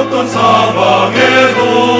어떤 사방에도